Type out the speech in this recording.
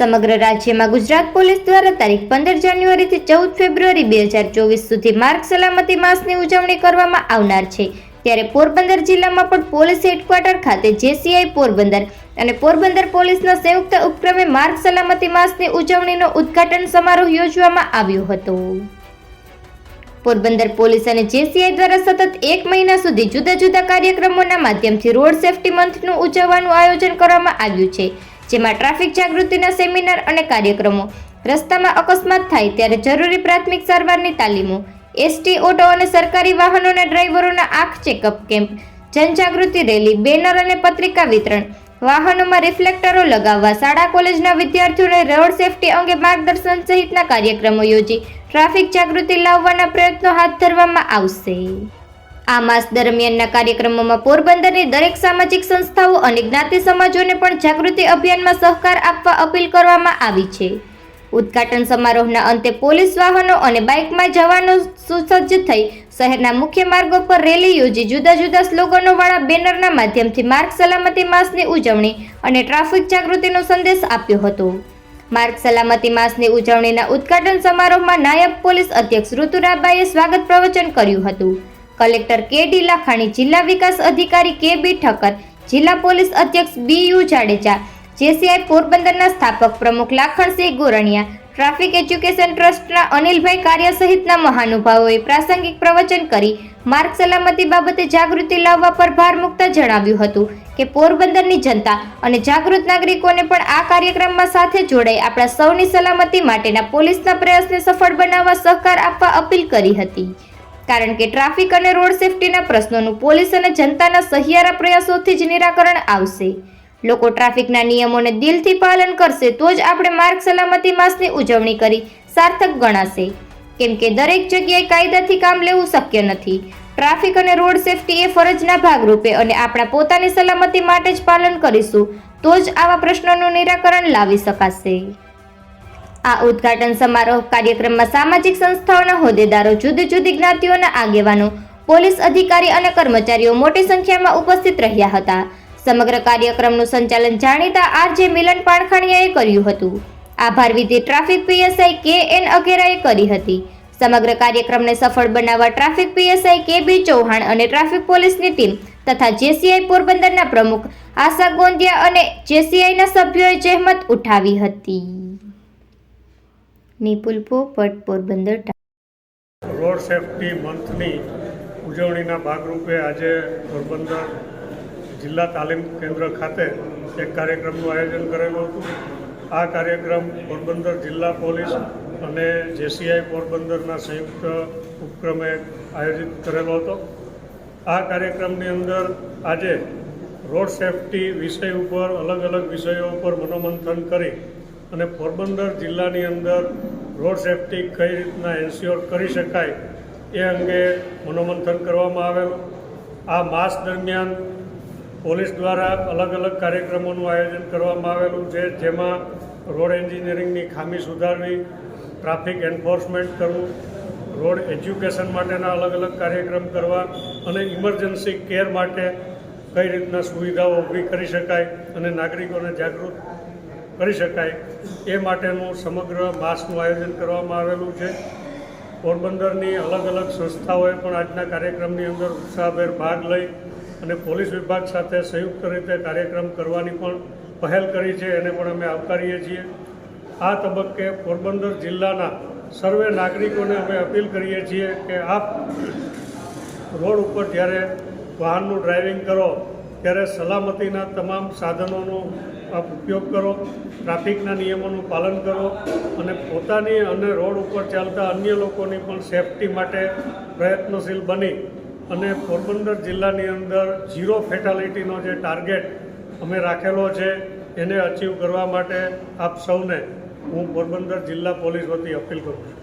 સમગ્ર રાજ્યમાં ગુજરાત પોલીસ દ્વારા તારીખ પંદર જાન્યુઆરીથી ચૌદ ફેબ્રુઆરી બે હજાર ચોવીસ સુધી માર્ગ સલામતી માસની ઉજવણી કરવામાં આવનાર છે. ત્યારે પોરબંદર જિલ્લામાં પણ પોલીસ હેડક્વાર્ટર ખાતે જેસીઆઈ પોરબંદર અને પોરબંદર પોલીસના સંયુક્ત ઉપક્રમે માર્ગ સલામતી માસની ઉજવણીનો ઉદ્ઘાટન સમારોહ યોજવામાં આવ્યો હતો. પોરબંદર પોલીસ અને જેસીઆઈ દ્વારા સતત એક મહિના સુધી જુદા જુદા કાર્યક્રમોના માધ્યમથી રોડ સેફટી મંથનું ઉજવવાનું આયોજન કરવામાં આવ્યું છે. જેમાં ટ્રાફિક જાગૃતિના સેમિનાર અને કાર્યક્રમો. રસ્તામાં અકસ્માત થાય ત્યારે જરૂરી પ્રાથમિક સારવારની તાલીમો, એસટી, ઓટો અને સરકારી વાહનોના ડ્રાઈવરોના આંખ ચેકઅપ કેમ્પ, જનજાગૃતિ રેલી, બેનર અને પત્રિકા વિતરણ, વાહનોમાં રિફ્લેક્ટરો લગાવવા, શાળા કોલેજના વિદ્યાર્થીઓને રોડ સેફટી અંગે માર્ગદર્શન સહિતના કાર્યક્રમો યોજી ટ્રાફિક જાગૃતિ લાવવાના પ્રયત્નો હાથ ધરવામાં આવશે. આ માસ દરમિયાનના કાર્યક્રમોમાં પોરબંદરની દરેક સામાજિક સંસ્થાઓ અને જ્ઞાતિ સમાજોને પણ જાગૃતિ અભિયાનમાં સહકાર આપવા અપીલ કરવામાં આવી છે. ઉદ્ઘાટન સમારોહના અંતે પોલીસ વાહનો અને બાઇકમાં જવાનો સુસજ્જ થઈ શહેરના મુખ્ય માર્ગો પર રેલી યોજી જુદા જુદા સ્લોગનોવાળા બેનરના માધ્યમથી માર્ગ સલામતી માસની ઉજવણી અને ટ્રાફિક જાગૃતિનો સંદેશ આપ્યો હતો. માર્ગ સલામતી માસની ઉજવણીના ઉદ્ઘાટન સમારોહમાં નાયબ પોલીસ અધ્યક્ષ ઋતુરાબાએ સ્વાગત પ્રવચન કર્યું હતું. કલેક્ટર કે ડી લાખાણી જિલ્લા વિકાસ અધિકારી કે બી ઠક્કર, જિલ્લા પોલીસ અધ્યક્ષ બી યુ જાડેજા, જેસીઆઈ પોરબંદરના સ્થાપક પ્રમુખ લાખણસિંહ ગોરણિયા, ટ્રાફિક એજ્યુકેશન ટ્રસ્ટના અનિલભાઈ કાર્ય સહિતના મહાનુભાવોએ પ્રાસંગિક પ્રવચન કરી માર્ગ સલામતી બાબતે જાગૃતિ લાવવા પર ભાર મૂકતા જણાવ્યું હતું કે પોરબંદરની જનતા અને જાગૃત નાગરિકોને પણ આ કાર્યક્રમમાં સાથે જોડાઈ આપણા સૌની સલામતી માટેના પોલીસના પ્રયાસને સફળ બનાવવા સહકાર આપવા અપીલ કરી હતી. કારણ કે ટ્રાફિક અને રોડ સેફટીના પ્રશ્નોનું પોલીસ અને જનતાના સહિયારા પ્રયાસોથી જ નિરાકરણ આવશે. લોકો ટ્રાફિકના નિયમોને દિલથી પાલન કરશે તો જ આપણે માર્ગ સલામતી માસની ઉજવણી કરી સાર્થક ગણાશે. કેમ કે દરેક જગ્યાએ કાયદાથી કામ લેવું શક્ય નથી. ટ્રાફિક અને રોડ સેફટી એ ફરજના ભાગરૂપે અને આપણા પોતાની સલામતી માટે જ પાલન કરીશું તો જ આવા પ્રશ્નોનું નિરાકરણ લાવી શકાશે. આ ઉદ્ઘાટન સમારોહ કાર્યક્રમમાં સામાજિક સંસ્થાઓના હોદ્દેદારો જુદી જુદી જ્ઞાતિઓના આગેવાનો, પોલીસ અધિકારી અને કર્મચારીઓ મોટી સંખ્યામાં ઉપસ્થિત રહ્યા હતા. સમગ્ર કાર્યક્રમનું સંચાલન જાણીતા આરજે મિલન પાણખાણીયાએ કર્યું હતું. આભાર વિધિ ટ્રાફિક પીએસઆઈ કે એન અઘેરાએ કરી હતી. સમગ્ર કાર્યક્રમને સફળ બનાવવા ટ્રાફિક પીએસઆઈ કે બી ચૌહાણ અને ટ્રાફિક પોલીસની ટીમ તથા જેસીઆઈ પોરબંદરના પ્રમુખ આશા ગોંદિયા અને જેસીઆઈના સભ્યોએ જહેમત ઉઠાવી હતી. નિપુલ પટ પોરબંદર રોડ સેફટી મંથની ઉજવણીના ભાગરૂપે આજે પોરબંદર જિલ્લા તાલીમ કેન્દ્ર ખાતે એક કાર્યક્રમનું આયોજન કરેલું હતું. આ કાર્યક્રમ પોરબંદર જિલ્લા પોલીસ અને જેસીઆઈ પોરબંદરના સંયુક્ત ઉપક્રમે આયોજિત કરેલો હતો. આ કાર્યક્રમની અંદર આજે રોડ સેફટી વિષય ઉપર અલગ અલગ વિષયો ઉપર મનોમંથન કરી અને પોરબંદર જિલ્લાની અંદર રોડ સેફટી કઈ રીતના એન્શ્યોર કરી શકાય એ અંગે મનોમંથન કરવામાં આવેલું. આ માસ દરમિયાન પોલીસ દ્વારા અલગ અલગ કાર્યક્રમોનું આયોજન કરવામાં આવેલું છે, જેમાં રોડ એન્જિનિયરિંગની ખામી સુધારવી, ટ્રાફિક એન્ફોર્સમેન્ટ કરવું, રોડ એજ્યુકેશન માટેના અલગ અલગ કાર્યક્રમ કરવા અને ઇમરજન્સી કેર માટે કઈ રીતના સુવિધાઓ ઊભી કરી શકાય અને નાગરિકોને જાગૃત કરી શકાય. એ માટેનું સમગ્ર માસનું આયોજન કરવામાં આવેલું છે. પોરબંદરની અલગ અલગ સંસ્થાઓએ પણ આજના કાર્યક્રમની અંદર ઉત્સાહભેર ભાગ લઈ અને પોલીસ વિભાગ સાથે સંયુક્ત રીતે કાર્યક્રમ કરવાની પણ પહેલ કરી છે, એને પણ અમે આવકારીએ છીએ. આ તબક્કે પોરબંદર જિલ્લાના સર્વે નાગરિકોને અમે અપીલ કરીએ છીએ કે આપ રોડ ઉપર જ્યારે વાહનનું ડ્રાઇવિંગ કરો, ત્યારે સલામતીના તમામ સાધનોનો આપ ઉપયોગ કરો, ટ્રાફિકના નિયમોનું પાલન કરો અને પોતાની અને રોડ ઉપર ચાલતા અન્ય લોકોની પણ સેફટી માટે પ્રયત્નશીલ બની અને પોરબંદર જિલ્લાની અંદર ઝીરો ફેટાલિટીનો જે ટાર્ગેટ અમે રાખેલો છે, એને અચીવ કરવા માટે આપ સૌને હું પોરબંદર જિલ્લા પોલીસ વતી અપીલ કરું છું.